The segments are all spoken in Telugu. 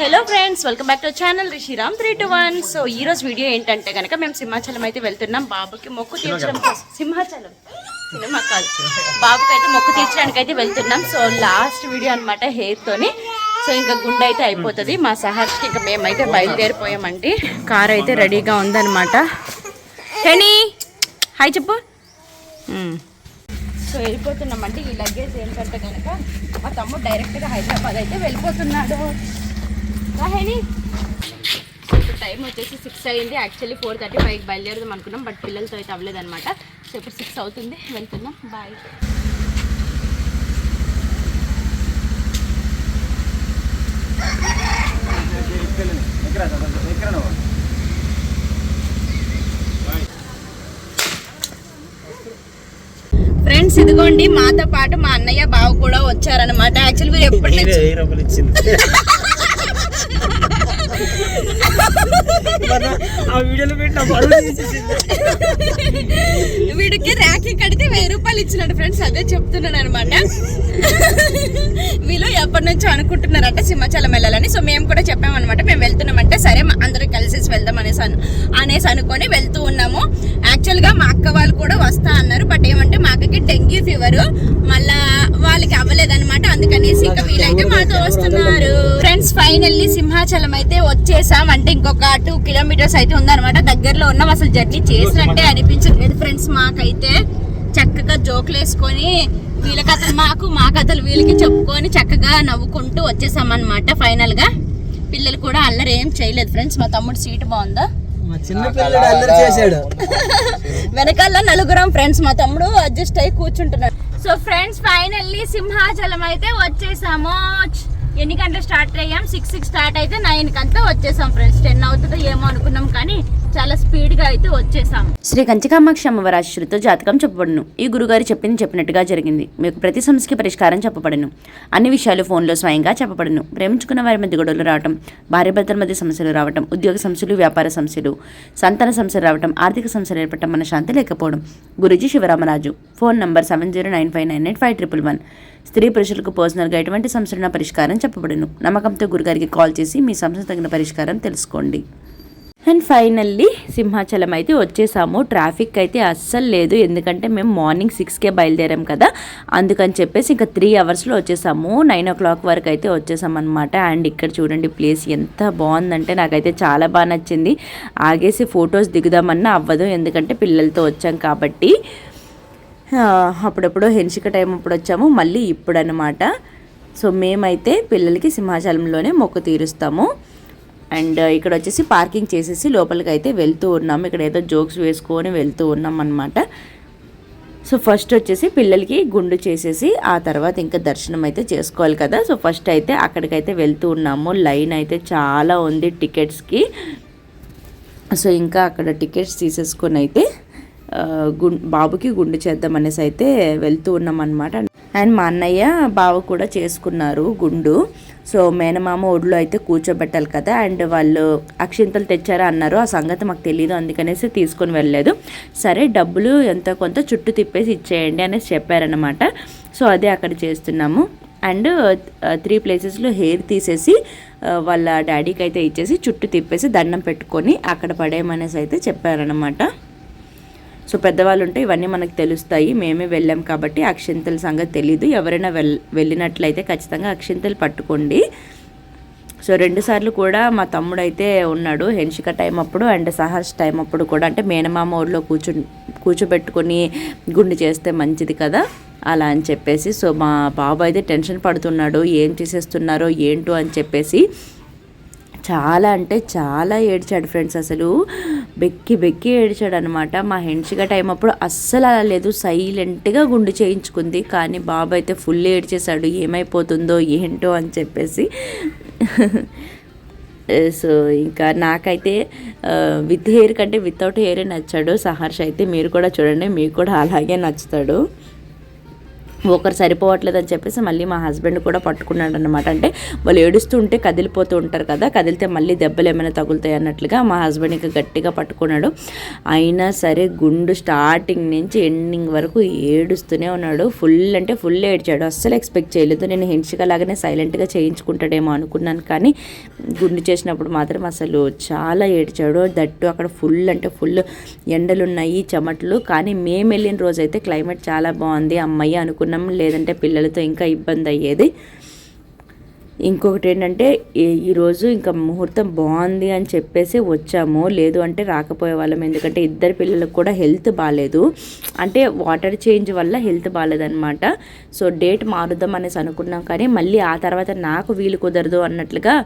Hello friends welcome back to channel Rishiram three two one so ఈ రోజు వీడియో ఏంటంటే కనుక మేము సింహాచలం అయితే వెళ్తున్నాం. బాబుకి మొక్కు తీర్చడం కోసం. సింహాచలం? సినిమా కాదు. బాబుకి అయితే మొక్కు తీర్చడానికి అయితే వెళ్తున్నాం. సో లాస్ట్ వీడియో అనమాట హెయిర్ తోని సో ఇంకా గుండె అయితే అయిపోతుంది. మా సహర్కి ఇంకా మేమైతే బయలుదేరిపోయామండి. కార్ అయితే రెడీగా ఉందన్నమాట. హెనీ హాయ్ చెప్పు. సో వెళ్ళిపోతున్నామంటే ఈ లగేజ్ ఏంటంటే కనుక మా తమ్ముడు డైరెక్ట్గా హైదరాబాద్ అయితే వెళ్ళిపోతున్నాడు. రాహేని ఇప్పుడు టైం వచ్చేసి సిక్స్ అయింది. యాక్చువల్లీ ఫోర్ థర్టీ ఫైవ్కి బయలుదేరదాం అనుకున్నాం బట్ పిల్లలతో అయితే అవ్వలేదు అనమాట సో ఇప్పుడు సిక్స్ అవుతుంది. వెళ్తున్నాం. బాయ్ ఫ్రెండ్స్ ఇదిగోండి మాతో పాటు మా అన్నయ్య బావ కూడా వచ్చారనమాట యాక్చువల్లీ మీరు ఎప్పటి నుంచి వెయ్యి రూపాయలు ఇచ్చింది మన ఆ వీడియోలో పెట్టిన వీడికి వెయ్యి రూపాయలు ఇచ్చినాడు ఫ్రెండ్స్ అదే చెప్తున్నాను అనమాట వీళ్ళు ఎప్పటి నుంచో అనుకుంటున్నారంట సింహాచలం వెళ్ళాలని. సో మేము కూడా చెప్పామన్నమాట మేము వెళ్తున్నామంటే సరే అందరం కలిసి వెళ్దాం అనేసి అను అనేసి అనుకొని వెళ్తూ ఉన్నాము. యాక్చువల్గా మా అక్క వాళ్ళు కూడా వస్తా అన్నారు బట్ ఏమంటే మా అక్కకి డెంగ్యూ ఫీవర్ మళ్ళా వాళ్ళకి అవ్వలేదన్నమాట. అందుకనేసి ఇంకా వీళ్ళైతే మాతో వస్తున్నారు. ఫ్రెండ్స్ ఫైనల్లీ సింహాచలం అయితే వచ్చేసాం అంటే ఇంకొక టూ కిలోమీటర్స్ అయితే ఉందన్నమాట. దగ్గరలో ఉన్నాం అసలు జర్నీ చేసినట్టే అనిపించలేదు ఫ్రెండ్స్ మాకైతే. చక్కగా జోకులు వేసుకొని వీళ్ళ కథలు మాకు మా కథలు వీళ్ళకి చెప్పుకొని చక్కగా నవ్వుకుంటూ వచ్చేసాం అనమాట ఫైనల్గా పిల్లలు కూడా అల్లరి ఏం చేయలేదు ఫ్రెండ్స్ మా తమ్ముడు సీట్ బాగుందా? చేశాడు. వెనకాల నలుగురం ఫ్రెండ్స్ మా తమ్ముడు అడ్జస్ట్ అయ్యి కూర్చుంటున్నాడు. సో ఫ్రెండ్స్ ఫైనల్లీ సింహాచలం అయితే వచ్చేసాము. ఎన్ని గంటలు స్టార్ట్ అయ్యాం? సిక్స్ సిక్స్ స్టార్ట్ అయితే నైన్ కంతా వచ్చేసాం ఫ్రెండ్స్ టెన్ అవుతుందో ఏమో అనుకున్నాం కానీ చాలా స్పీడ్గా అయితే వచ్చేసాం. శ్రీ కంచికామాక్షి అమ్మవారి ఆశ్రుతో జాతకం చెప్పబడును. ఈ గురుగారు చెప్పింది చెప్పినట్టుగా జరిగింది. మీకు ప్రతి సమస్యకి పరిష్కారం చెప్పబడును. అన్ని విషయాలు ఫోన్లో స్వయంగా చెప్పబడును. ప్రేమించుకున్న వారి మధ్య గొడవలు రావటం భార్యాభర్తల మధ్య సమస్యలు రావటం ఉద్యోగ సమస్యలు వ్యాపార సమస్యలు సంతాన సమస్యలు రావటం ఆర్థిక సమస్యలు ఏర్పడటం మన శాంతి లేకపోవడం. Guruji Sivaramaraju. Phone number seven zero nine five nine eight five triple one స్త్రీ పురుషులకు పర్సనల్గా ఎటువంటి సమస్యల పరిష్కారం చెప్పబడును. నమ్మకంతో గురుగారికి కాల్ చేసి మీ సమస్య తగిన పరిష్కారం తెలుసుకోండి. అండ్ ఫైనల్లీ సింహాచలం అయితే వచ్చేసాము. ట్రాఫిక్ అయితే అస్సలు లేదు. ఎందుకంటే మేము మార్నింగ్ సిక్స్కే బయలుదేరాం కదా. అందుకని చెప్పేసి ఇంకా త్రీ అవర్స్లో వచ్చేసాము. నైన్ ఓ క్లాక్ వరకు అయితే వచ్చేసాం అనమాట అండ్ ఇక్కడ చూడండి ప్లేస్ ఎంత బాగుందంటే నాకైతే చాలా బాగా నచ్చింది. ఆగేసి ఫొటోస్ దిగుదామన్నా అవ్వదు. ఎందుకంటే పిల్లలతో వచ్చాం కాబట్టి. అప్పుడప్పుడు హెన్షిక టైం అప్పుడు వచ్చాము మళ్ళీ ఇప్పుడు అనమాట సో మేమైతే పిల్లలకి సింహాచలంలోనే మొక్కు తీరుస్తాము. అండ్ ఇక్కడ వచ్చేసి పార్కింగ్ చేసేసి లోపలికి అయితే వెళ్తూ ఉన్నాము. ఇక్కడ ఏదో జోక్స్ వేసుకొని వెళ్తూ ఉన్నాం అనమాట సో ఫస్ట్ వచ్చేసి పిల్లలకి గుండు చేసేసి ఆ తర్వాత ఇంకా దర్శనం అయితే చేసుకోవాలి కదా. సో ఫస్ట్ అయితే అక్కడికైతే వెళ్తూ ఉన్నాము. లైన్ అయితే చాలా ఉంది టికెట్స్కి. సో ఇంకా అక్కడ టికెట్స్ తీసేసుకొని అయితే గు బాబుకి గుండు చేద్దాం అనేసి అయితే వెళ్తూ ఉన్నాం అనమాట అండ్ మా అన్నయ్య బావ కూడా చేసుకున్నారు గుండు. సో మేనమామ ఒడిలో అయితే కూర్చోబెట్టాలి కదా అండ్ వాళ్ళు అక్షింతలు తెచ్చారా అన్నారు ఆ సంగతి మాకు తెలియదు అందుకనేసి తీసుకొని వెళ్ళలేదు. సరే డబ్బులు ఎంతో కొంత చుట్టూ తిప్పేసి ఇచ్చేయండి అనేసి చెప్పారనమాట సో అదే అక్కడ చేస్తున్నాము. అండ్ త్రీ ప్లేసెస్లో హెయిర్ తీసేసి వాళ్ళ డాడీకి అయితే ఇచ్చేసి చుట్టూ తిప్పేసి దండం పెట్టుకొని అక్కడ పడేయమనేసి అయితే చెప్పారనమాట సో పెద్దవాళ్ళు ఉంటే ఇవన్నీ మనకు తెలుస్తాయి. మేమే వెళ్ళాం కాబట్టి అక్షింతల సంగతి తెలీదు. ఎవరైనా వెల్ వెళ్ళినట్లయితే ఖచ్చితంగా అక్షింతలు పట్టుకోండి. సో రెండుసార్లు కూడా మా తమ్ముడు అయితే ఉన్నాడు. హెన్షిక టైం అప్పుడు అండ్ సహర్ష్ టైం అప్పుడు కూడా. అంటే మేనమామ ఊర్లో కూర్చు కూర్చోబెట్టుకొని గుండు చేస్తే మంచిది కదా? అలా అని చెప్పేసి. సో మా బాబు అయితే టెన్షన్ పడుతున్నాడు. ఏం చేసేస్తున్నారో ఏంటో అని చెప్పేసి చాలా అంటే చాలా ఏడ్చాడు ఫ్రెండ్స్ అసలు. బెక్కి బెక్కి ఏడ్చాడు అనమాట మా హెన్షిక టైం అప్పుడు అస్సలు అలా లేదు. సైలెంట్గా గుండు చేయించుకుంది. కానీ బాబు అయితే ఫుల్ ఏడ్చేశాడు. ఏమైపోతుందో ఏంటో అని చెప్పేసి. సో ఇంకా నాకైతే విత్ హెయిర్ కంటే వితౌట్ హెయిరే నచ్చాడు. సహర్ష అయితే మీరు కూడా చూడండి. మీకు కూడా అలాగే నచ్చుతాడు. ఒకరు సరిపోవట్లేదు అని చెప్పేసి మళ్ళీ మా హస్బెండ్ కూడా పట్టుకున్నాడు అనమాట అంటే వాళ్ళు ఏడుస్తూ ఉంటే కదిలిపోతూ ఉంటారు కదా కదిలితే మళ్ళీ దెబ్బలు ఏమైనా తగులుతాయి అన్నట్లుగా మా హస్బెండ్ ఇంకా గట్టిగా పట్టుకున్నాడు. అయినా సరే గుండు స్టార్టింగ్ నుంచి ఎండింగ్ వరకు ఏడుస్తూనే ఉన్నాడు. ఫుల్ అంటే ఫుల్ ఏడ్చాడు. అస్సలు ఎక్స్పెక్ట్ చేయలేదు. నేను హింసిక లాగానే సైలెంట్గా చేయించుకుంటాడేమో అనుకున్నాను కానీ గుండు చేసినప్పుడు మాత్రం అసలు చాలా ఏడ్చాడు. దట్టు అక్కడ ఫుల్ అంటే ఫుల్ ఎండలు ఉన్నాయి చెమటలు. కానీ మేము వెళ్ళిన రోజు అయితే క్లైమేట్ చాలా బాగుంది. అమ్మాయి అనుకున్నాను అనుకున్నాం లేదంటే పిల్లలతో ఇంకా ఇబ్బంది అయ్యేది. ఇంకొకటి ఏంటంటే ఈరోజు ఇంకా ముహూర్తం బాగుంది అని చెప్పేసి వచ్చాము. లేదు అంటే రాకపోయే వాళ్ళం ఎందుకంటే ఇద్దరు పిల్లలకు కూడా హెల్త్ బాగాలేదు అంటే వాటర్ చేంజ్ వల్ల హెల్త్ బాగాలేదనమాట సో డేట్ మారుద్దాం అనేసి అనుకున్నాం కానీ మళ్ళీ ఆ తర్వాత నాకు వీలు కుదరదు అన్నట్లుగా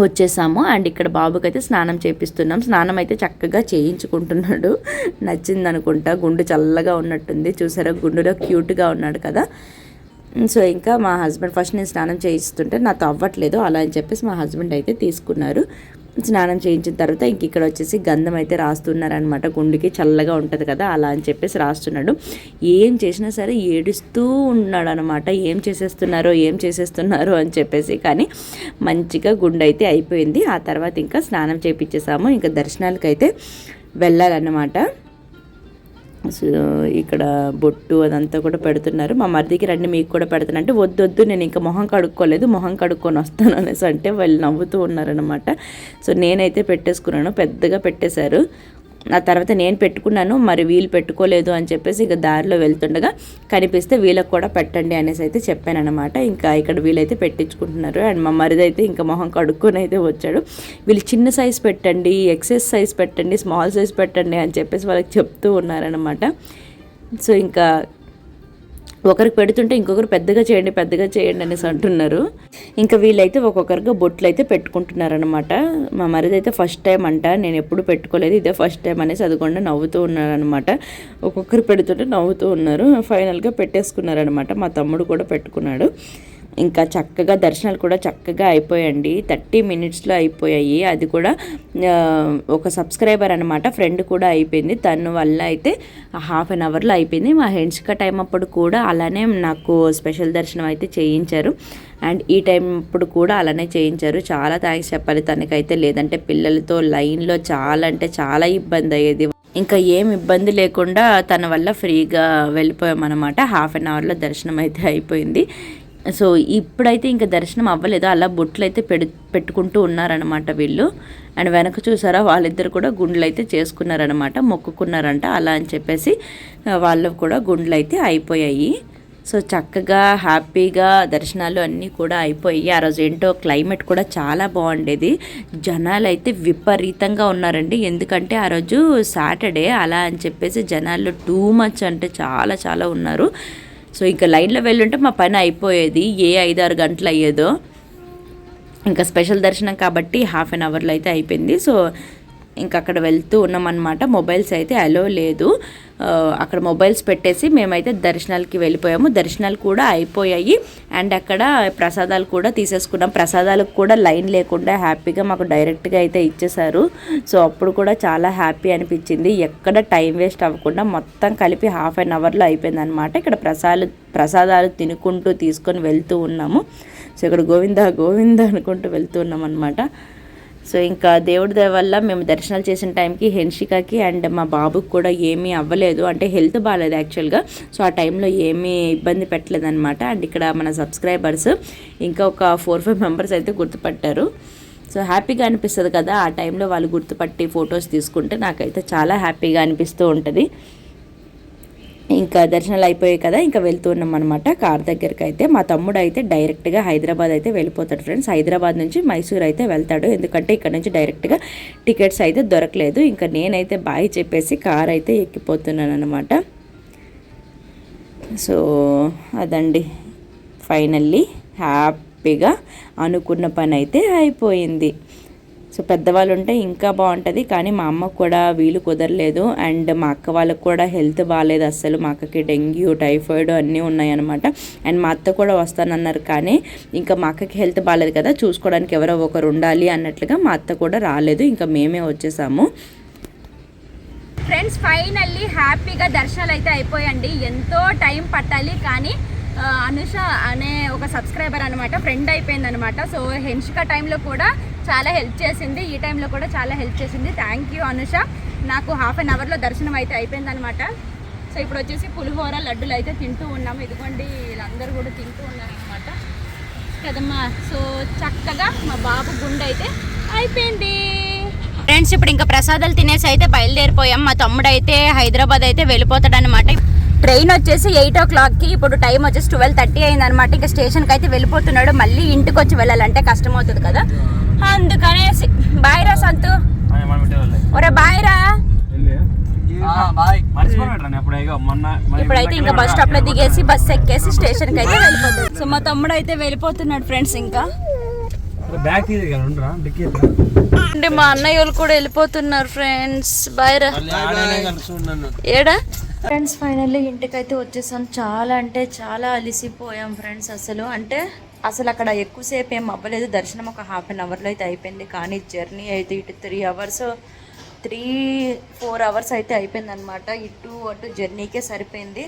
వచ్చేసాము. అండ్ ఇక్కడ బాబుకైతే స్నానం చేపిస్తున్నాం. స్నానం అయితే చక్కగా చేయించుకుంటున్నాడు. నచ్చింది అనుకుంటా గుండు చల్లగా ఉన్నట్టుంది. చూసారా? గుండులో క్యూట్గా ఉన్నాడు కదా. సో ఇంకా మా హస్బెండ్ ఫస్ట్ నేను స్నానం చేయిస్తుంటే నాతో అవ్వట్లేదు. అలా అని చెప్పేసి మా హస్బెండ్ అయితే తీసుకున్నారు. స్నానం చేయించిన తర్వాత ఇంక ఇక్కడ వచ్చేసి గంధం అయితే రాస్తున్నారనమాట గుండెకి చల్లగా ఉంటుంది కదా అలా అని చెప్పేసి రాస్తున్నాడు. ఏం చేసినా సరే ఏడుస్తూ ఉన్నాడు అనమాట ఏం చేసేస్తున్నారో ఏం చేసేస్తున్నారో అని చెప్పేసి కానీ మంచిగా గుండె అయితే అయిపోయింది. ఆ తర్వాత ఇంకా స్నానం చేయించేసాము ఇంకా దర్శనాలకైతే వెళ్ళాలన్నమాట. ఇక్కడ బొట్టు అదంతా కూడా పెడుతున్నారు. మా మరిదికి రండి మీకు కూడా పెడతాను అంటే వద్దు వద్దు నేను ఇంకా మొహం కడుక్కోలేదు మొహం కడుక్కొని వస్తాను అనేసి అంటే వాళ్ళు నవ్వుతూ ఉన్నారనమాట సో నేనైతే పెట్టేసుకున్నాను పెద్దగా పెట్టేశారు. ఆ తర్వాత నేను పెట్టుకున్నాను మరి వీళ్ళు పెట్టుకోలేదు అని చెప్పేసి ఇక దారిలో వెళ్తుండగా కనిపిస్తే వీళ్ళకి కూడా పెట్టండి అనేసి అయితే చెప్పాను అనమాట ఇంకా ఇక్కడ వీళ్ళైతే పెట్టించుకుంటున్నారు. అండ్ మా మరిదైతే ఇంకా మొహం కడుక్కొని అయితే వచ్చాడు. వీళ్ళు చిన్న సైజ్ పెట్టండి ఎక్సెస్ సైజ్ పెట్టండి స్మాల్ సైజ్ పెట్టండి అని చెప్పేసి వాళ్ళకి చెప్తూ ఉన్నారనమాట సో ఇంకా ఒకరికి పెడుతుంటే ఇంకొకరు పెద్దగా చేయండి పెద్దగా చేయండి అనేసి అంటున్నారు. ఇంకా వీళ్ళైతే ఒక్కొక్కరిగా బొట్లు అయితే పెట్టుకుంటున్నారనమాట మా మరిది అయితే ఫస్ట్ టైం అంట నేను ఎప్పుడు పెట్టుకోలేదు ఇదే ఫస్ట్ టైం అనేసి అదిగొండ నవ్వుతూ ఉన్నారనమాట ఒక్కొక్కరు పెడుతుంటే నవ్వుతూ ఉన్నారు ఫైనల్గా పెట్టేసుకున్నారనమాట మా తమ్ముడు కూడా పెట్టుకున్నాడు. ఇంకా చక్కగా దర్శనాలు కూడా చక్కగా అయిపోయండి. థర్టీ మినిట్స్లో అయిపోయాయి. అది కూడా ఒక సబ్స్క్రైబర్ అనమాట ఫ్రెండ్ కూడా అయిపోయింది. తను వల్ల అయితే హాఫ్ అన్ అవర్లో అయిపోయింది. మా హెండ్స్కా టైం అప్పుడు కూడా అలానే నాకు స్పెషల్ దర్శనం అయితే చేయించారు. అండ్ ఈ టైం అప్పుడు కూడా అలానే చేయించారు. చాలా థ్యాంక్స్ చెప్పాలి. తనకైతే లేదంటే పిల్లలతో లైన్లో చాలా అంటే చాలా ఇబ్బంది అయ్యేది. ఇంకా ఏం ఇబ్బంది లేకుండా తన వల్ల ఫ్రీగా వెళ్ళిపోయామన్నమాట. హాఫ్ అన్ అవర్లో దర్శనం అయితే అయిపోయింది. సో ఇప్పుడైతే ఇంకా దర్శనం అవ్వలేదు. అలా బొట్లు అయితే పెడు పెట్టుకుంటూ ఉన్నారనమాట వీళ్ళు. అండ్ వెనక చూసారా వాళ్ళిద్దరు కూడా గుండ్లు అయితే చేసుకున్నారనమాట మొక్కుకున్నారంట. అలా అని చెప్పేసి వాళ్ళు కూడా గుండ్లు అయితే అయిపోయాయి. సో చక్కగా హ్యాపీగా దర్శనాలు అన్నీ కూడా అయిపోయి ఆ రోజు ఏంటో క్లైమేట్ కూడా చాలా బాగుండేది. జనాలు అయితే విపరీతంగా ఉన్నారండి. ఎందుకంటే ఆ రోజు సాటర్డే. అలా అని చెప్పేసి జనాలు టూ మచ్ అంటే చాలా చాలా ఉన్నారు. సో ఇంకా లైన్లో వెళ్ళుంటే మా పని అయిపోయేది. ఏ ఐదారు గంటలు అయ్యేదో. ఇంకా స్పెషల్ దర్శనం కాబట్టి హాఫ్ అన్ అవర్లో అయితే అయిపోయింది. సో ఇంకా అక్కడ వెళ్తూ ఉన్నామన్నమాట. మొబైల్స్ అయితే అలో లేదు. అక్కడ మొబైల్స్ పెట్టేసి మేమైతే దర్శనాలకి వెళ్ళిపోయాము. దర్శనాలు కూడా అయిపోయాయి. అండ్ అక్కడ ప్రసాదాలు కూడా తీసేసుకున్నాం. ప్రసాదాలకు కూడా లైన్ లేకుండా హ్యాపీగా మాకు డైరెక్ట్గా అయితే ఇచ్చేసారు సో అప్పుడు కూడా చాలా హ్యాపీ అనిపించింది. ఎక్కడ టైం వేస్ట్ అవ్వకుండా మొత్తం కలిపి హాఫ్ అన్ అవర్లో అయిపోయింది అనమాట ఇక్కడ ప్రసాదాలు ప్రసాదాలు తినుకుంటూ తీసుకొని వెళ్తూ ఉన్నాము. సో ఇక్కడ గోవింద గోవింద అనుకుంటూ వెళ్తూ ఉన్నాం అనమాట సో ఇంకా దేవుడి వల్ల మేము దర్శనాలు చేసిన టైంకి హెన్షికాకి అండ్ మా బాబుకి కూడా ఏమీ అవ్వలేదు. అంటే హెల్త్ బాగాలేదు యాక్చువల్గా. సో ఆ టైంలో ఏమీ ఇబ్బంది పెట్టలేదు అనమాట అండ్ ఇక్కడ మన సబ్స్క్రైబర్స్ ఇంకా ఒక ఫోర్ ఫైవ్ మెంబర్స్ అయితే గుర్తుపట్టారు. సో హ్యాపీగా అనిపిస్తుంది కదా ఆ టైంలో వాళ్ళు గుర్తుపట్టి ఫొటోస్ తీసుకుంటే నాకైతే చాలా హ్యాపీగా అనిపిస్తూ ఉంటుంది. ఇంకా దర్శనాలు అయిపోయాయి కదా ఇంకా వెళ్తూ ఉన్నాం అనమాట కార్ దగ్గరికి అయితే మా తమ్ముడు అయితే డైరెక్ట్గా హైదరాబాద్ అయితే వెళ్ళిపోతాడు ఫ్రెండ్స్. హైదరాబాద్ నుంచి మైసూర్ అయితే వెళ్తాడు. ఎందుకంటే ఇక్కడ నుంచి డైరెక్ట్గా టికెట్స్ అయితే దొరకలేదు. ఇంకా నేనైతే బాయ్ చెప్పేసి కార్ అయితే ఎక్కిపోతున్నాను అనమాట సో అదండి. ఫైనల్లీ హ్యాపీగా అనుకున్న పని అయితే అయిపోయింది. సో పెద్దవాళ్ళు ఉంటే ఇంకా బాగుంటుంది కానీ మా అమ్మకు కూడా వీలు కుదరలేదు. అండ్ మా అక్క వాళ్ళకు కూడా హెల్త్ బాగాలేదు అస్సలు. మా అక్కకి డెంగ్యూ టైఫాయిడ్ అన్నీ ఉన్నాయన్నమాట. అండ్ మా అత్త కూడా వస్తానన్నారు కానీ ఇంకా మా అక్కకి హెల్త్ బాగాలేదు కదా చూసుకోవడానికి ఎవరో ఒకరు ఉండాలి అన్నట్లుగా మా అత్త కూడా రాలేదు. ఇంకా మేమే వచ్చేసాము. ఫ్రెండ్స్ ఫైనల్లీ హ్యాపీగా దర్శనాలు అయితే అయిపోయండి ఎంతో టైం పట్టాలి కానీ అనుష అనే ఒక సబ్స్క్రైబర్ అనమాట ఫ్రెండ్ అయిపోయింది అనమాట సో హెన్షిక టైంలో కూడా చాలా హెల్ప్ చేసింది ఈ టైంలో కూడా చాలా హెల్ప్ చేసింది. Thank you Anusha. నాకు హాఫ్ అన్ అవర్లో దర్శనం అయితే అయిపోయింది అనమాట సో ఇప్పుడు వచ్చేసి పులిహోర లడ్డులు అయితే తింటూ ఉన్నాము. ఇదిగోండి వీళ్ళందరూ కూడా తింటూ ఉన్నారనమాట కదమ్మా సో చక్కగా మా బాబు గుండె అయితే అయిపోయింది. ఫ్రెండ్స్ ఇప్పుడు ఇంకా ప్రసాదాలు తినేసి అయితే బయలుదేరిపోయాం. మా తమ్ముడు అయితే హైదరాబాద్ అయితే వెళ్ళిపోతాడు అనమాట ట్రైన్ వచ్చేసి ఎయిట్ ఓ క్లాక్కి ఇప్పుడు టైం వచ్చేసి ట్వెల్వ్ థర్టీ అయింది అనమాట ఇంకా స్టేషన్కి అయితే వెళ్ళిపోతున్నాడు. మళ్ళీ ఇంటికి వచ్చి వెళ్ళాలంటే కష్టం అవుతుంది కదా. అందుకనేసి బాయ్ రా సంతు. ఒరే బాయ్ రా. ఇప్పుడైతే ఇంకా బస్ స్టాప్లో దిగేసి బస్ ఎక్కేసి స్టేషన్కి అయితే వెళ్ళిపోతుంది సో మా తమ్ముడు అయితే వెళ్ళిపోతున్నాడు ఫ్రెండ్స్ ఇంకా. అంటే మా అన్నయ్య వాళ్ళు కూడా వెళ్ళిపోతున్నారు ఫ్రెండ్స్. బాయ్ రా. ఏడా? ఫ్రెండ్స్ ఫైనల్లీ ఇంటికైతే వచ్చేసాం. చాలా అంటే చాలా అలిసిపోయాం ఫ్రెండ్స్ అసలు. అంటే అసలు అక్కడ ఎక్కువసేపు ఏం అవ్వలేదు. దర్శనం ఒక హాఫ్ అన్ అవర్లో అయితే అయిపోయింది. కానీ జర్నీ అయితే ఇటు three hours three four hours అయితే అయిపోయింది అనమాట ఇటు అటు జర్నీకే సరిపోయింది.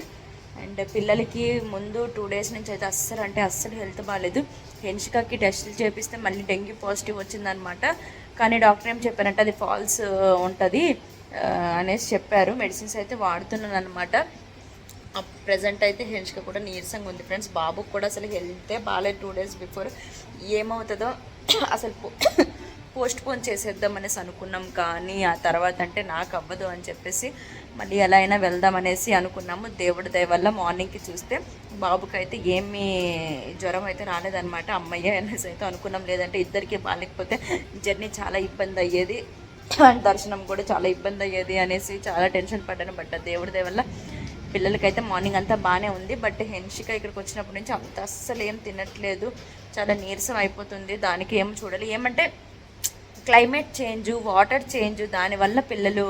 అండ్ పిల్లలకి ముందు టూ డేస్ నుంచి అయితే అస్సలు అంటే అస్సలు హెల్త్ బాగాలేదు హెన్షికాకి టెస్టులు చేపిస్తే మళ్ళీ డెంగ్యూ పాజిటివ్ వచ్చిందనమాట కానీ డాక్టర్ ఏం చెప్పారంటే అది ఫాల్స్ uh, ఉంటుంది. అనేసి చెప్పారు. మెడిసిన్స్ అయితే వాడుతున్నాను అనమాట ప్రజెంట్ అయితే హెన్స్గా కూడా నీరసంగా ఉంది ఫ్రెండ్స్. బాబుకి కూడా అసలు హెల్తే బాగాలేదు టూ డేస్ బిఫోర్. ఏమవుతుందో అసలు పోస్ట్ పోన్ చేసేద్దాం అనేసి అనుకున్నాం కానీ ఆ తర్వాత అంటే నాకు అవ్వదు అని చెప్పేసి మళ్ళీ ఎలా అయినా వెళ్దాం అనేసి అనుకున్నాము. దేవుడి దయ వల్ల మార్నింగ్కి చూస్తే బాబుకి అయితే ఏమీ జ్వరం అయితే రాలేదనమాట అమ్మయ్య అనేసి అయితే అనుకున్నాం. లేదంటే ఇద్దరికి బాగాలేకపోతే జర్నీ చాలా ఇబ్బంది అయ్యేది. దర్శనం కూడా చాలా ఇబ్బంది అయ్యేది అనేసి చాలా టెన్షన్ పడ్డాను. బట్ దేవుడి దయ వల్ల పిల్లలకైతే మార్నింగ్ అంతా బాగానే ఉంది. బట్ హెన్షిక ఇక్కడికి వచ్చినప్పటి నుంచి అంత అస్సలు ఏం తినట్లేదు. చాలా నీరసం అయిపోతుంది. దానికి ఏం చూడాలి. ఏమంటే క్లైమేట్ చేంజ్ వాటర్ చేంజ్ దానివల్ల పిల్లలు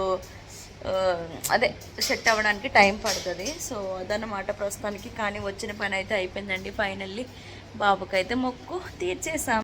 అదే సెట్ అవ్వడానికి టైం పడుతుంది. సో అదన్నమాట ప్రస్తుతానికి. కానీ వచ్చిన పని అయితే అయిపోయిందండి. ఫైనల్లీ బాబుకైతే మొక్కు తీర్చేసాం.